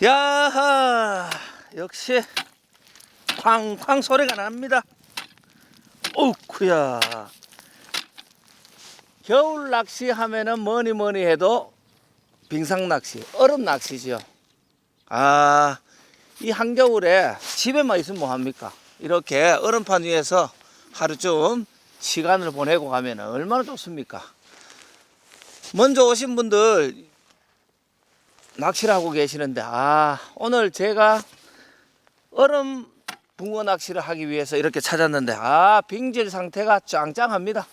야하 역시 쾅쾅 소리가 납니다. 오쿠야 겨울 낚시 하면은 뭐니 뭐니 해도 빙상 낚시, 얼음 낚시죠. 아, 이 한겨울에 집에만 있으면 뭐 합니까? 이렇게 얼음판 위에서 하루쯤 시간을 보내고 가면 얼마나 좋습니까? 먼저 오신 분들 낚시를 하고 계시는데 아 오늘 제가 얼음 붕어 낚시를 하기 위해서 이렇게 찾았는데 아 빙질 상태가 짱짱합니다.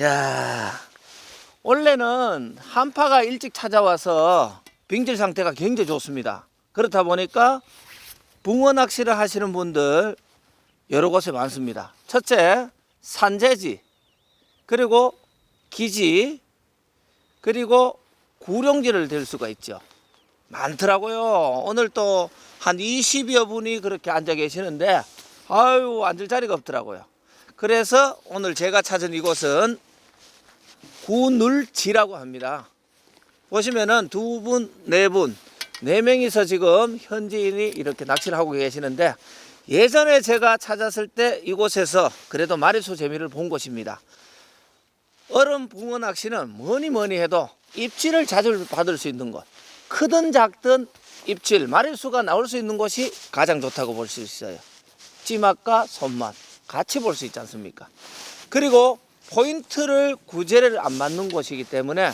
야 원래는 한파가 일찍 찾아와서 빙질 상태가 굉장히 좋습니다. 그렇다 보니까 붕어 낚시를 하시는 분들 여러 곳에 많습니다. 첫째 산재지 그리고 기지 그리고 구룡지를 댈 수가 있죠. 많더라고요. 오늘 또 한 20여 분이 그렇게 앉아 계시는데 아유 앉을 자리가 없더라고요. 그래서 오늘 제가 찾은 이곳은 구늘지라고 합니다. 보시면은 두 분, 네 분, 네 명이서 지금 현지인이 이렇게 낚시를 하고 계시는데 예전에 제가 찾았을 때 이곳에서 그래도 마리수 재미를 본 곳입니다. 얼음 붕어 낚시는 뭐니 뭐니 해도 입질을 자주 받을 수 있는 곳. 크든 작든 입질, 마리수가 나올 수 있는 곳이 가장 좋다고 볼 수 있어요. 찌맛과 손맛 같이 볼 수 있지 않습니까? 그리고 포인트를 구제를 안 맞는 곳이기 때문에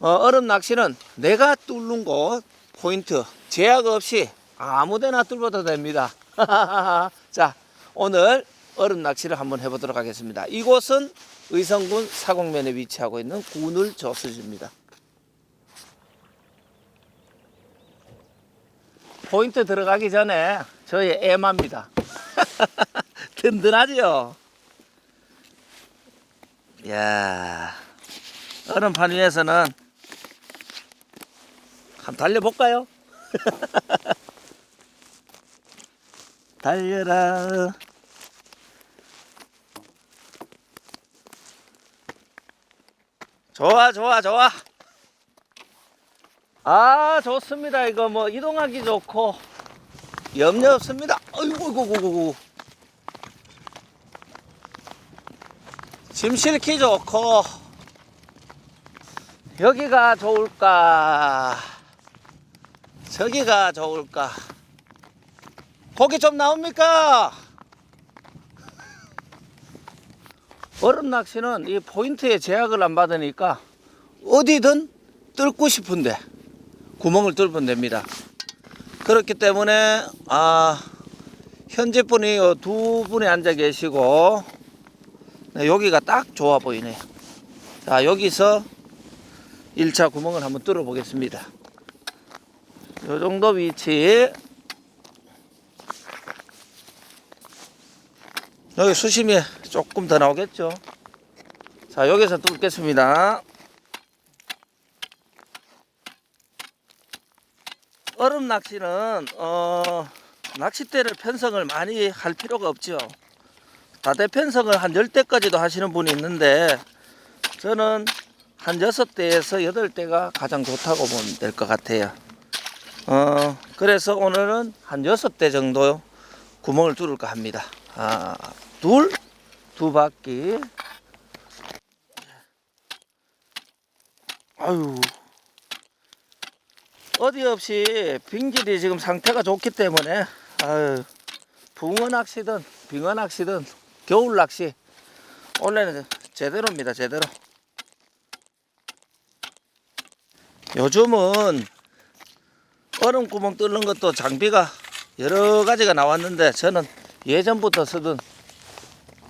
어, 얼음 낚시는 내가 뚫는 곳 포인트 제약 없이 아무데나 뚫어도 됩니다. 자 오늘 얼음 낚시를 한번 해보도록 하겠습니다. 이곳은 의성군 사곡면에 위치하고 있는 군을 저수지입니다. 포인트 들어가기 전에 저희 애마입니다. 든든하죠? 이야, 얼음판 위에서는 한번 달려볼까요? 달려라. 좋아, 좋아, 좋아. 아, 좋습니다. 이거 뭐 이동하기 좋고 염려 없습니다. 어이구, 어이구. 짐 실기 좋고 여기가 좋을까? 저기가 좋을까? 고기 좀 나옵니까? 얼음 낚시는 이 포인트에 제약을 안 받으니까 어디든 뚫고 싶은데 구멍을 뚫으면 됩니다. 그렇기 때문에 아 현재 분이 어, 두 분이 앉아 계시고 네, 여기가 딱 좋아 보이네요. 자 여기서 1차 구멍을 한번 뚫어 보겠습니다. 요 정도 위치 여기 수심이 조금 더 나오겠죠. 자 여기서 뚫겠습니다. 얼음 낚시는 어, 낚싯대를 편성을 많이 할 필요가 없죠. 다대 편성을 한 10대까지도 하시는 분이 있는데 저는 한 6대에서 8대가 가장 좋다고 보면 될 것 같아요. 어, 그래서 오늘은 한 6대 정도 구멍을 뚫을까 합니다. 아, 둘, 두 바퀴. 아유, 어디 없이 빙질이 지금 상태가 좋기 때문에 아유, 붕어 낚시든 빙어 낚시든 겨울 낚시. 원래는 제대로입니다 제대로. 요즘은 얼음 구멍 뚫는 것도 장비가 여러 가지가 나왔는데 저는 예전부터 쓰던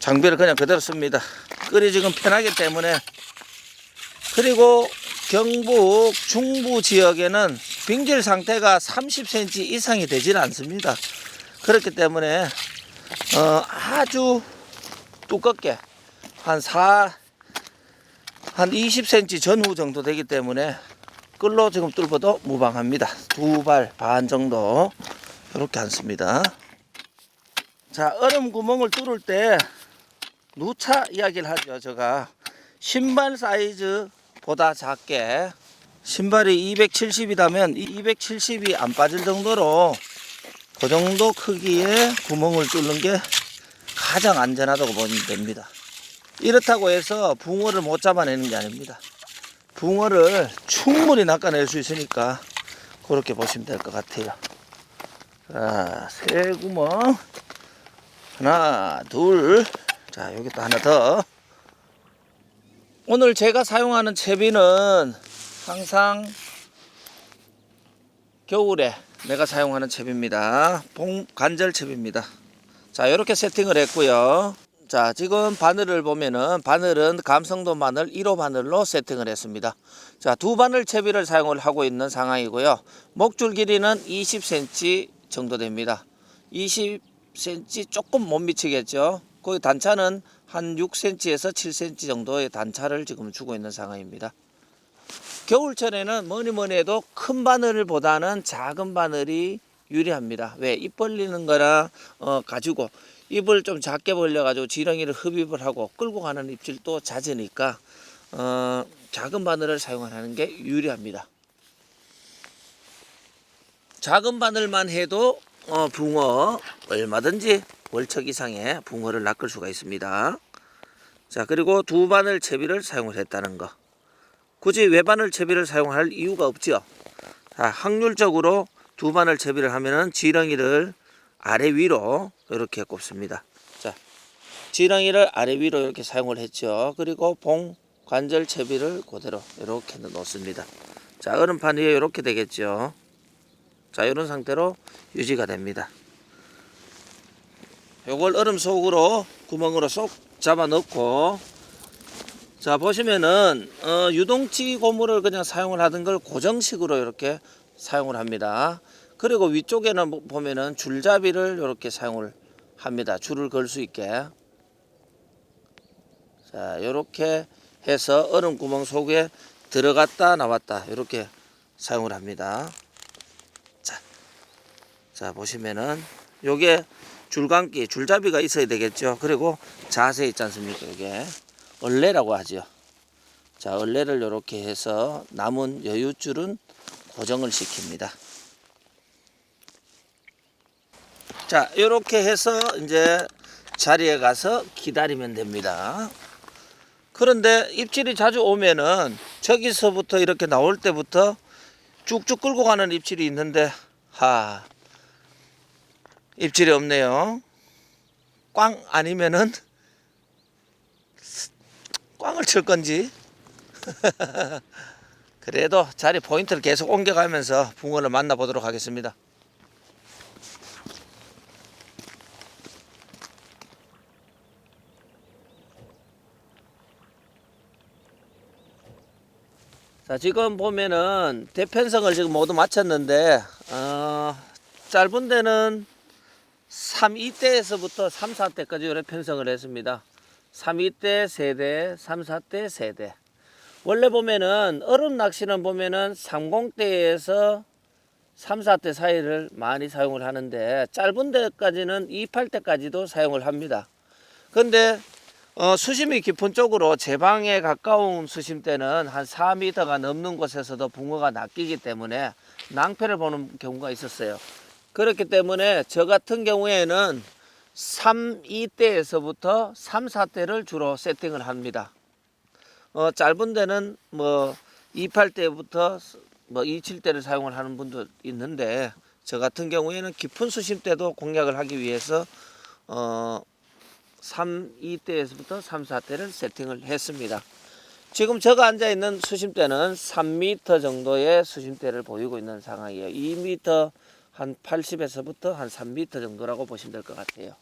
장비를 그냥 그대로 씁니다 끓이 지금 편하기 때문에 그리고 경북 중부 지역에는 빙질 상태가 30cm 이상이 되지는 않습니다. 그렇기 때문에 어, 아주 두껍게 한 4, 한 20cm 전후 정도 되기 때문에 끌로 지금 뚫어도 무방합니다. 두 발 반 정도 이렇게 앉습니다. 자 얼음 구멍을 뚫을 때 누차 이야기를 하죠. 제가 신발 사이즈 보다 작게 신발이 270이라면 270이 안 빠질 정도로 그 정도 크기의 구멍을 뚫는 게 가장 안전하다고 보면 됩니다. 이렇다고 해서 붕어를 못 잡아내는 게 아닙니다. 붕어를 충분히 낚아낼 수 있으니까 그렇게 보시면 될 것 같아요. 자, 세 구멍. 하나, 둘. 자, 여기 또 하나 더. 오늘 제가 사용하는 채비는 항상 겨울에 내가 사용하는 채비입니다. 봉 관절 채비입니다. 자, 이렇게 세팅을 했고요. 자, 지금 바늘을 보면은 바늘은 감성도 바늘 1호 바늘로 세팅을 했습니다. 자, 두 바늘 채비를 사용을 하고 있는 상황이고요. 목줄 길이는 20cm 정도 됩니다. 20cm 조금 못 미치겠죠. 거기 단차는 한 6cm에서 7cm 정도의 단차를 지금 주고 있는 상황입니다. 겨울철에는 뭐니 뭐니 해도 큰 바늘보다는 작은 바늘이 유리합니다. 왜? 입 벌리는 거나 어, 가지고 입을 좀 작게 벌려가지고 지렁이를 흡입을 하고 끌고 가는 입질도 잦으니까 어, 작은 바늘을 사용하는 게 유리합니다. 작은 바늘만 해도 어, 붕어 얼마든지 월척 이상의 붕어를 낚을 수가 있습니다. 자 그리고 두 바늘 채비를 사용을 했다는 거. 굳이 외바늘 채비를 사용할 이유가 없죠. 자, 확률적으로 두 바늘 채비를 하면은 지렁이를 아래 위로 이렇게 꼽습니다. 자, 지렁이를 아래 위로 이렇게 사용을 했죠. 그리고 봉 관절 채비를 그대로 이렇게 놓습니다. 자, 얼음판 위에 이렇게 되겠죠. 자, 이런 상태로 유지가 됩니다. 요걸 얼음 속으로 구멍으로 쏙 잡아 넣고 자 보시면은 어, 유동치 고무를 그냥 사용을 하던 걸 고정식으로 이렇게 사용을 합니다. 그리고 위쪽에는 보- 보면은 줄잡이를 이렇게 사용을 합니다. 줄을 걸 수 있게. 자 이렇게 해서 얼음 구멍 속에 들어갔다 나왔다 이렇게 사용을 합니다. 자, 자 보시면은 요게 줄감기 줄잡이가 있어야 되겠죠. 그리고 자세 있지 않습니까? 이게 얼레라고 하죠. 자, 얼레를 이렇게 해서 남은 여유줄은 고정을 시킵니다. 자, 이렇게 해서 이제 자리에 가서 기다리면 됩니다. 그런데 입질이 자주 오면은 저기서부터 이렇게 나올 때부터 쭉쭉 끌고 가는 입질이 있는데 하 입질이 없네요. 꽝 아니면은 꽝을 칠 건지. 그래도 자리 포인트를 계속 옮겨가면서 붕어를 만나보도록 하겠습니다. 자, 지금 보면은 대편성을 지금 모두 마쳤는데, 어, 짧은 데는 3, 2대에서부터 3, 4대까지 이렇게 편성을 했습니다. 3, 2대 세대, 3, 4대 세대. 원래 보면은 얼음 낚시는 보면은 30대에서 3, 4대 사이를 많이 사용을 하는데 짧은 데까지는 2, 8대까지도 사용을 합니다. 근데 어, 수심이 깊은 쪽으로 제방에 가까운 수심대는 한 4m가 넘는 곳에서도 붕어가 낚이기 때문에 낭패를 보는 경우가 있었어요. 그렇기 때문에 저 같은 경우에는 3, 2대에서부터 3, 4대를 주로 세팅을 합니다. 어, 짧은 데는 뭐 28대부터 뭐 27대를 사용을 하는 분도 있는데 저 같은 경우에는 깊은 수심대도 공략을 하기 위해서 어, 3, 2대에서부터 3, 4대를 세팅을 했습니다. 지금 제가 앉아 있는 수심대는 3m 정도의 수심대를 보이고 있는 상황이에요. 2m 한 80에서부터 한 3m 정도라고 보시면 될 것 같아요.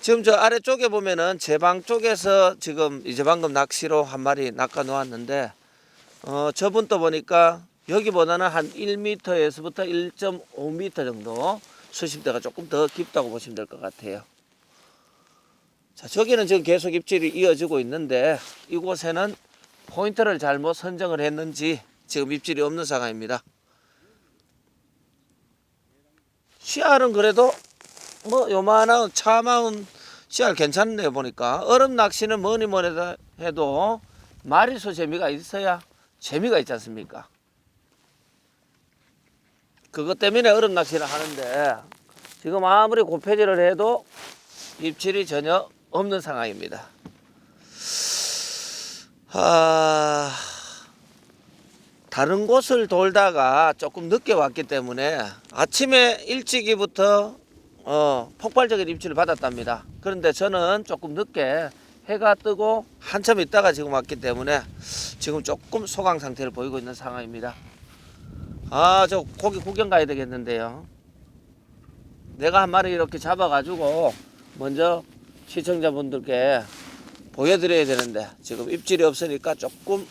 지금 저 아래쪽에 보면은 제 방 쪽에서 지금 이제 방금 낚시로 한 마리 낚아 놓았는데 어 저분도 보니까 여기보다는 한 1m에서부터 1.5m 정도 수심대가 조금 더 깊다고 보시면 될 것 같아요. 자, 저기는 지금 계속 입질이 이어지고 있는데 이곳에는 포인트를 잘못 선정을 했는지 지금 입질이 없는 상황입니다. 씨알은 그래도 뭐 요만한 차마운 씨알 괜찮네요 보니까 얼음 낚시는 뭐니 뭐니 해도 마리수 재미가 있어야 재미가 있지 않습니까? 그것 때문에 얼음 낚시를 하는데 지금 아무리 고폐질을 해도 입질이 전혀 없는 상황입니다. 아, 다른 곳을 돌다가 조금 늦게 왔기 때문에 아침에 일찍이부터 어, 폭발적인 입질을 받았답니다. 그런데 저는 조금 늦게 해가 뜨고 한참 있다가 지금 왔기 때문에 지금 조금 소강 상태를 보이고 있는 상황입니다. 아, 저 고기 구경 가야 되겠는데요. 내가 한 마리 이렇게 잡아가지고 먼저 시청자분들께 보여드려야 되는데 지금 입질이 없으니까 조금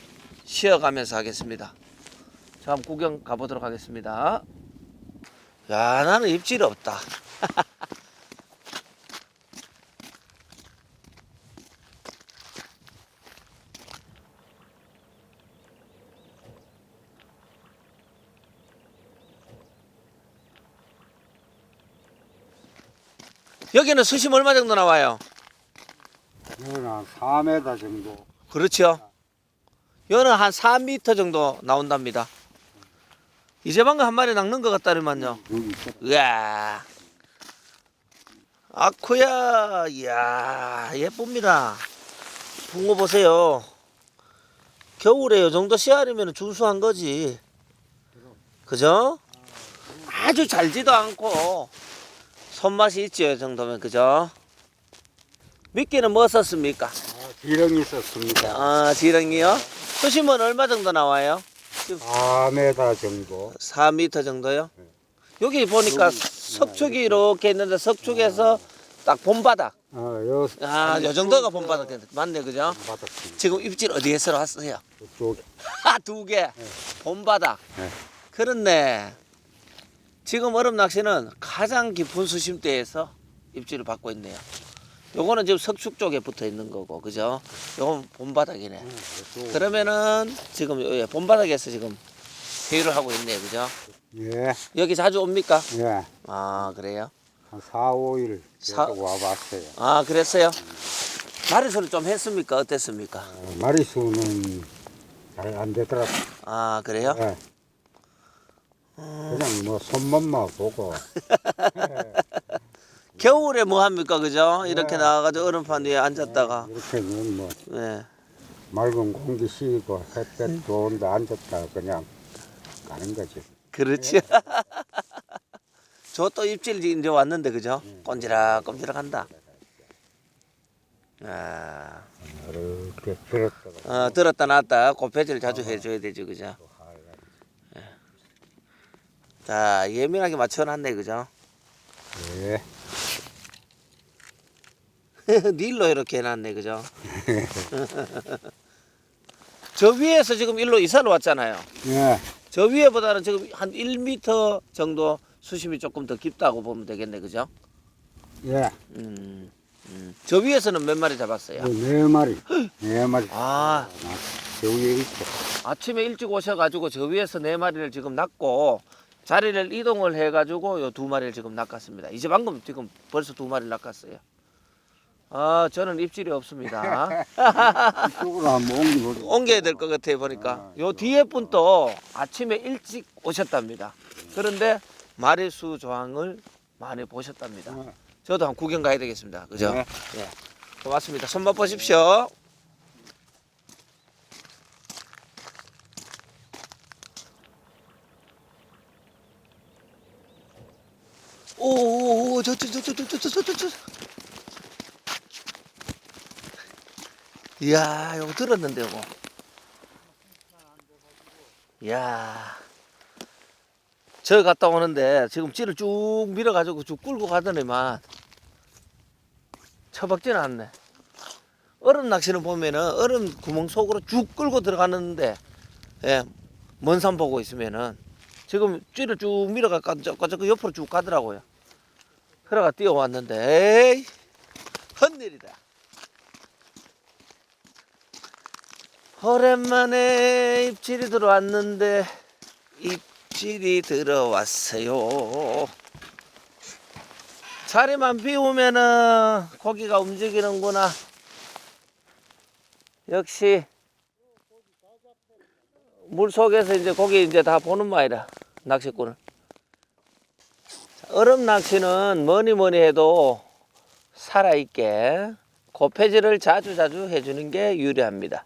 쉬어가면서 하겠습니다. 자, 한번 구경 가보도록 하겠습니다. 야, 나는 입질이 없다. 여기는 수심 얼마 정도 나와요? 이거는 한 4m 정도. 그렇죠. 여는 한 4m 정도 나온답니다. 이제 방금 한 마리 낚는 것 있어. 으아. 아쿠야, 이야, 예쁩니다. 붕어 보세요. 겨울에 요 정도 씨알이면 준수한 거지. 그죠? 아주 잘지도 않고 손맛이 있죠, 이 정도면, 그죠? 미끼는 뭐 썼습니까? 아, 기렁이 있었습니다. 아, 지렁이요? 수심은 얼마 정도 나와요? 4m 정도. 4m 정도요? 여기 보니까 석축이 이렇게 있는데 석축에서 딱 봄바닥. 어, 요, 아, 요 정도가 봄바닥. 맞네, 그죠? 바닥입니다. 지금 입질 어디에서 왔어요? 그쪽에. 아, 두 개. 봄바닥. 네. 그렇네. 지금 얼음 낚시는 가장 깊은 수심대에서 입질을 받고 있네요. 요거는 지금 석축 쪽에 붙어 있는 거고, 그죠? 요건 봄바닥이네. 이쪽. 그러면은 지금 요- 예, 봄바닥에서 지금 회유를 하고 있네요, 그죠? 예, 여기 자주 옵니까? 예. 아, 그래요? 한 4, 5일 사- 와봤어요. 아, 그랬어요? 마리수를 좀 했습니까? 어땠습니까? 어, 마리수는 잘 안 되더라고요. 아, 그래요? 예. 그냥 뭐 손맛만 보고. 겨울에 뭐 합니까? 그죠? 이렇게 네. 나와가지고 얼음판 위에 앉았다가, 이렇게는 뭐 네. 맑은 공기 쉬고 햇볕 좋은데 앉았다 그냥 가는 거지. 그렇지. 저 또 입질 이제 왔는데, 그죠? 꼰지락, 꼰지락 한다. 아, 이렇게 들었다가 어, 들었다 놨다 고패질 자주 해줘야 되죠, 그죠? 자, 예민하게 맞춰놨네, 그죠? 예. 닐로 이렇게 해놨네, 그죠? 저 위에서 지금 일로 이사를 왔잖아요. 예. 저 위에보다는 지금 한 1m 정도 수심이 조금 더 깊다고 보면 되겠네, 그죠? 예. 음, 음. 저 위에서는 몇 마리 잡았어요? 그네 마리. 네 마리. 아, 저 위에 있죠. 아침에 일찍 오셔가지고 저 위에서 네 마리를 지금 낚고 자리를 이동을 해가지고 요 두 마리를 지금 낚았습니다. 이제 방금 지금 벌써 두 마리를 낚았어요. 아, 저는 입질이 없습니다. 이쪽으로 한번 옮겨보자. 옮겨야 될 것 같아요 보니까 아, 요 뒤에 분도 아침에 일찍 오셨답니다 그런데 마리수 조항을 많이 보셨답니다 네. 저도 한 구경 가야 되겠습니다 그죠 네. 예 고맙습니다 손맛 보십시오 오오오 저저저저저저 저 저저 이야 이거 들었는데 이거. 이야. 저 갔다 오는데 지금 찌를 쭉 밀어가지고 쭉 끌고 가더니만 처박지는 않네. 얼음 낚시는 보면은 얼음 구멍 속으로 쭉 끌고 들어가는데 예, 먼산 보고 있으면은 지금 찌를 쭉 밀어가지고 저 옆으로 쭉 가더라고요. 그래가 뛰어왔는데 에이 헛일이다 오랜만에 입질이 들어왔는데 입질이 들어왔어요. 자리만 비우면은 고기가 움직이는구나. 역시 물 속에서 이제 고기 이제 다 보는 마이라 낚시꾼을. 자, 얼음 낚시는 뭐니 뭐니 해도 살아있게 고패질을 자주 자주 해주는 게 유리합니다.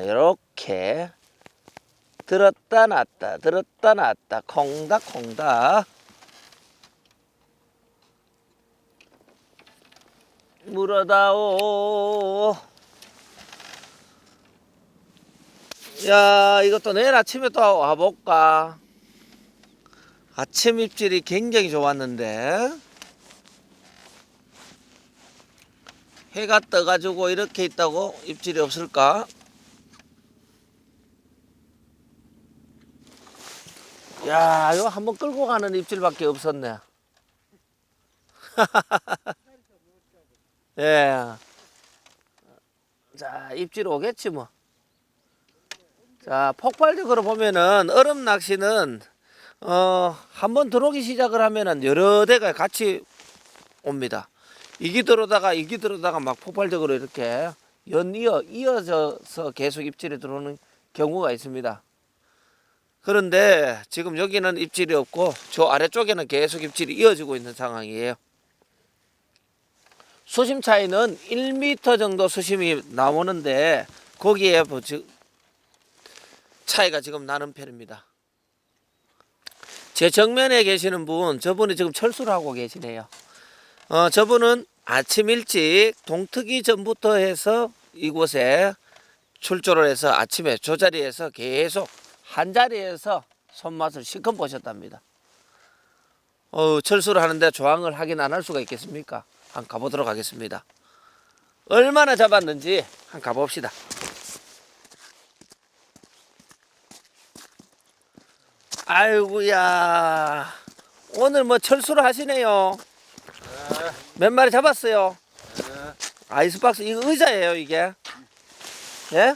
이렇게 들었다 놨다 들었다 놨다 콩닥 콩닥. 물어다오. 야 이것도 내일 아침에 또 와볼까? 아침 입질이 굉장히 좋았는데. 해가 떠가지고 이렇게 있다고 입질이 없을까 야 이거 한번 끌고 가는 입질밖에 없었네 예. 자, 입질 오겠지 뭐. 자, 폭발적으로 보면은 얼음 낚시는 어, 한번 들어오기 시작을 하면은 여러 대가 같이 옵니다. 이기 들어다가 이기 들어다가 막 폭발적으로 이렇게 연이어 이어져서 계속 입질이 들어오는 경우가 있습니다. 그런데 지금 여기는 입질이 없고 저 아래쪽에는 계속 입질이 이어지고 있는 상황이에요. 수심 차이는 1m 정도 수심이 나오는데 거기에 뭐 지- 차이가 지금 나는 편입니다. 제 정면에 계시는 분, 저분이 지금 철수를 하고 계시네요. 어, 저분은 아침 일찍 동트기 전부터 해서 이곳에 출조를 해서 아침에 저 자리에서 계속 한 자리에서 손맛을 실컷 보셨답니다. 어, 철수를 하는데 조항을 확인 안할 수가 있겠습니까? 한번 가보도록 하겠습니다. 얼마나 잡았는지 한번 가봅시다. 아이고야 오늘 뭐 철수를 하시네요. 몇 마리 잡았어요? 아이스박스 이거 의자예요 이게? 예?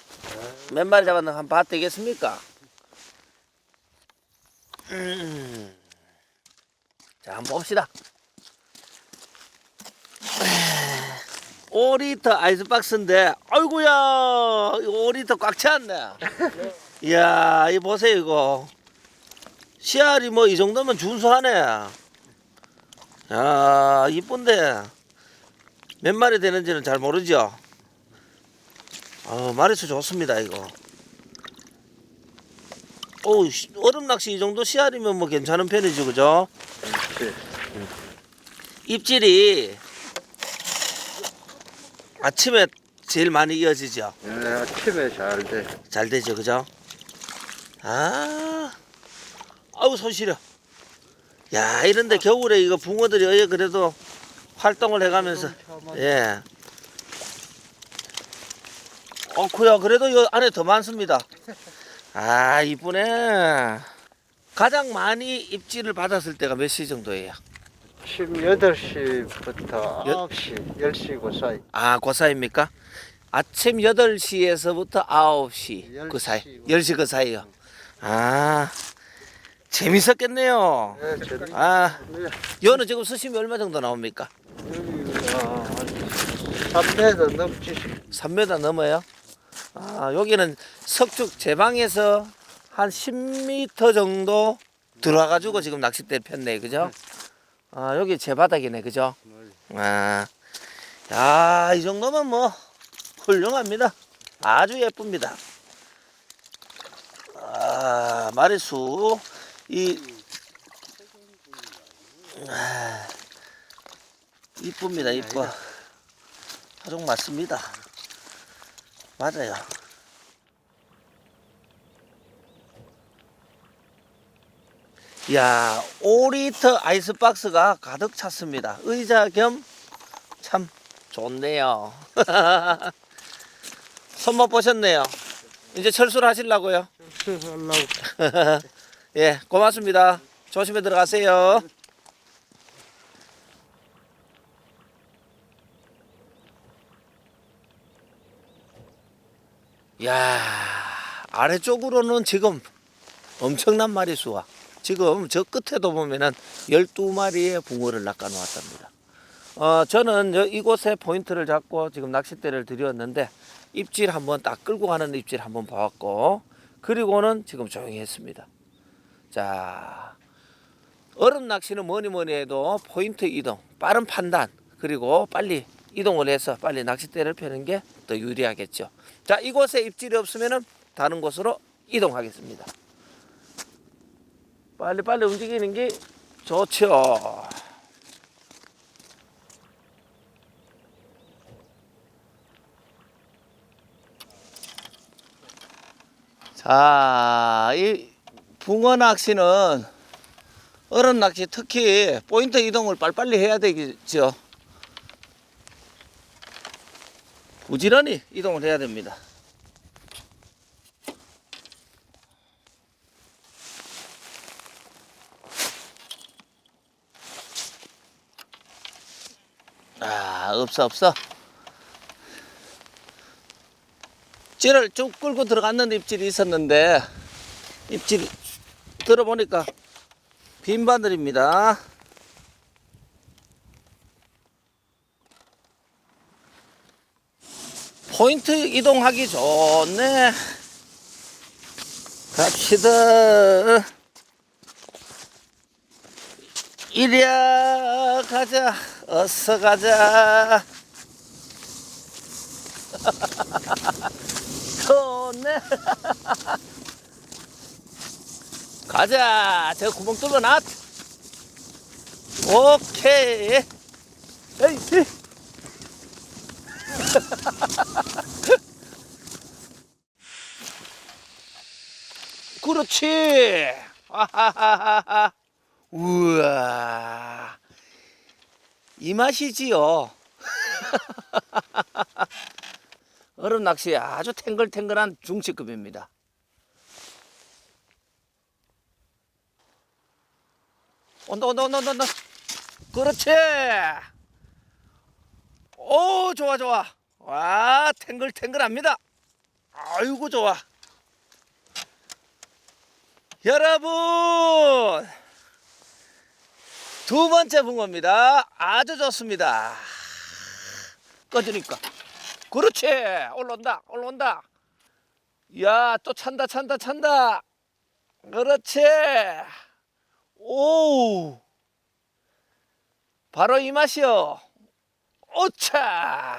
몇 마리 잡았나 한번 봐도 되겠습니까? 음. 자 한번 봅시다. 5리터 아이스박스인데 아이고야 이거 5리터 꽉 찼네. 이야 이 보세요 이거. 씨알이 뭐 이 정도면 준수하네. 야 이쁜데. 몇 마리 되는지는 잘 모르죠? 어, 마리수 좋습니다 이거 어우 씨, 얼음 낚시 이 정도 씨알이면 뭐 괜찮은 편이죠 그죠 입질이 아침에 제일 많이 이어지죠. 예, 아침에 잘 돼. 잘 되죠, 그죠? 아, 아우 손 시려. 야, 이런데 겨울에 이거 붕어들이 어예 그래도 활동을 해가면서 예. 어쿠야, 그래도 이 안에 더 많습니다. 아, 이쁘네. 가장 많이 입질을 받았을 때가 몇 시 정도예요? 아침 8시부터 여- 9시, 10시 그 사이. 아, 그 사이입니까? 아침 8시에서부터 9시 그 사이. 10시. 10시 그 사이요. 아, 재밌었겠네요. 예, 저, 아, 네. 여는 지금 수심이 얼마 정도 나옵니까? 여기가 한 3m 넘지. 3m 넘어요? 아, 여기는 석죽 제 방에서 한 10m 정도 들어와가지고 지금 낚싯대를 폈네, 그죠? 아, 여기 제 바닥이네, 그죠? 아, 야, 이 정도면 뭐 훌륭합니다. 아주 예쁩니다. 아, 마리수 이 아, 이쁩니다, 이뻐. 하종 맞습니다. 맞아요. 야, 5리터 아이스박스가 가득 찼습니다. 의자 겸 참 좋네요. 손맛 보셨네요. 이제 철수를 하시려고요. 하려고. 예, 고맙습니다. 조심히 들어가세요. 야, 아래쪽으로는 지금 엄청난 마리수와 지금 저 끝에도 보면은 12마리의 붕어를 낚아 놓았답니다. 어, 저는 여- 이곳에 포인트를 잡고 지금 낚싯대를 들였는데 입질 한번 딱 끌고 가는 입질 한번 봐왔고 그리고는 지금 조용히 했습니다. 자, 얼음 낚시는 뭐니 뭐니 해도 포인트 이동, 빠른 판단, 그리고 빨리 이동을 해서 빨리 낚싯대를 펴는 게 더 유리하겠죠. 자, 이곳에 입질이 없으면은 다른 곳으로 이동하겠습니다. 빨리 빨리 움직이는 게 좋죠. 자, 이 붕어 낚시는 얼음 낚시 특히 포인트 이동을 빨리빨리 해야 되겠죠. 부지런히 이동을 해야 됩니다. 아, 없어, 없어. 찌를 쭉 끌고 들어갔는 입질이 있었는데, 입질 들어보니까 빈 바늘입니다. 포인트 이동하기 좋네. 갑시다. 이리야 가자. 어서 가자. 좋네. 가자. 저 구멍 뚫어 놨. 오케이. 에이, 에이. 그렇지. 아하하하하. 우와. 이 맛이지요. 얼음 낚시 아주 탱글탱글한 중치급입니다. 온다 온다 온다 온다. 그렇지. 오 좋아 좋아. 와 탱글탱글합니다. 아이고 좋아. 여러분 두 번째 붕어입니다. 아주 좋습니다. 꺼지니까 그렇지 올라온다 올라온다. 야또 찬다 찬다 찬다. 그렇지. 오 바로 이 맛이요. 오차